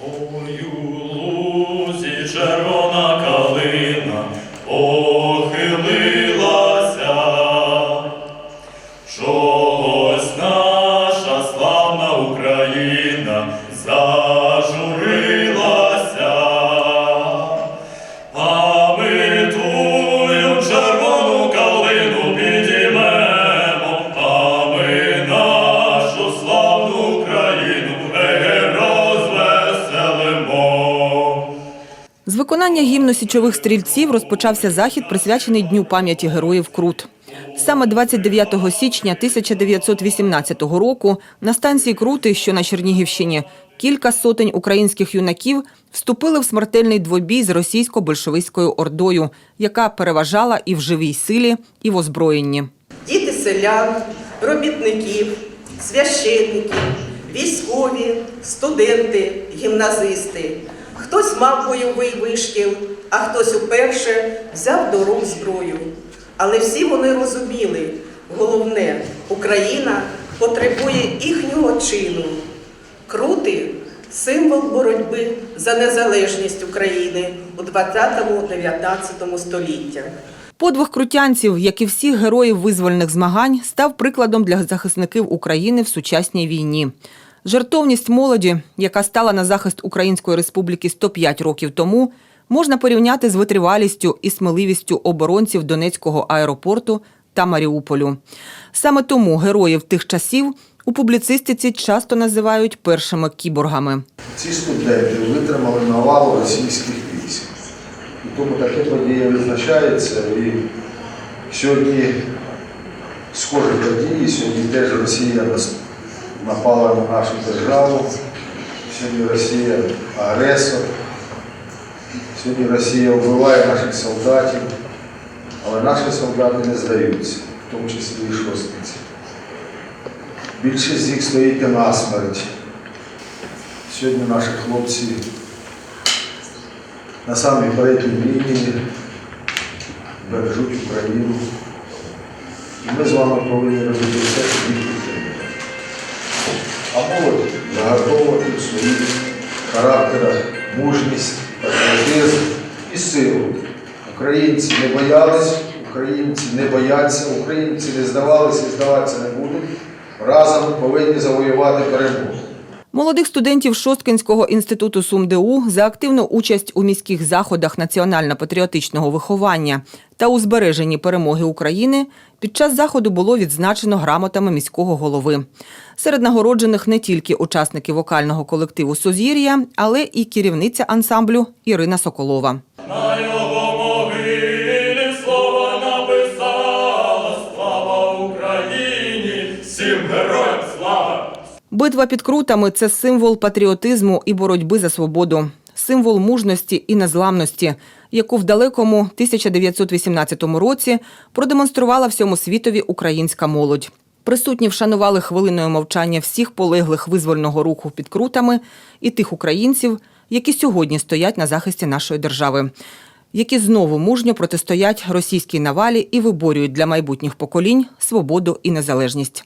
Ой, у лузі червона виконання гімну січових стрільців розпочався захід, присвячений Дню пам'яті героїв Крут. Саме 29 січня 1918 року на станції Крути, що на Чернігівщині, кілька сотень українських юнаків вступили в смертельний двобій з російсько-большевистською ордою, яка переважала і в живій силі, і в озброєнні. діти селян, робітників, священників, військові, студенти, гімназисти. Хтось мав бойовий вишкіл, а хтось уперше взяв до рук зброю. Але всі вони розуміли, головне, Україна потребує їхнього чину. Крути символ боротьби за незалежність України у 20-19 століттях. Подвиг крутянців, як і всіх героїв визвольних змагань, став прикладом для захисників України в сучасній війні. Жертовність молоді, яка стала на захист Української Республіки 105 років тому, можна порівняти з витривалістю і сміливістю оборонців Донецького аеропорту та Маріуполю. Саме тому героїв тих часів у публіцистиці часто називають першими кіборгами. Ці студенти витримали навалу російських військ. І тому таке подія відзначається. І сьогодні схожі події, сьогодні теж Росія нас- напала на нашу державу, сьогодні Росія агресор, сьогодні Росія вбиває наших солдатів, але наші солдати не здаються, в тому числі і шостниці. Більшість з них стоїть і насмерть. Сьогодні наші хлопці на самій передній лінії бережуть Україну. І ми з вами повинні робити все, щоб їх мужність, патріотизм і силу. Українці не боялись, українці не бояться, українці не здавалися і здаватися не будуть. Разом повинні завоювати перемогу. Молодих студентів Шосткинського інституту СумДУ за активну участь у міських заходах національно-патріотичного виховання та у збереженні перемоги України під час заходу було відзначено грамотами міського голови. Серед нагороджених не тільки учасники вокального колективу Сузір'я, але і керівниця ансамблю Ірина Соколова. Всім героям! Битва під крутами це символ патріотизму і боротьби за свободу, символ мужності і незламності, яку в далекому 1918 році продемонструвала всьому світові українська молодь. Присутні вшанували хвилиною мовчання всіх полеглих визвольного руху під крутами і тих українців, які сьогодні стоять на захисті нашої держави, які знову мужньо протистоять російській навалі і виборюють для майбутніх поколінь свободу і незалежність.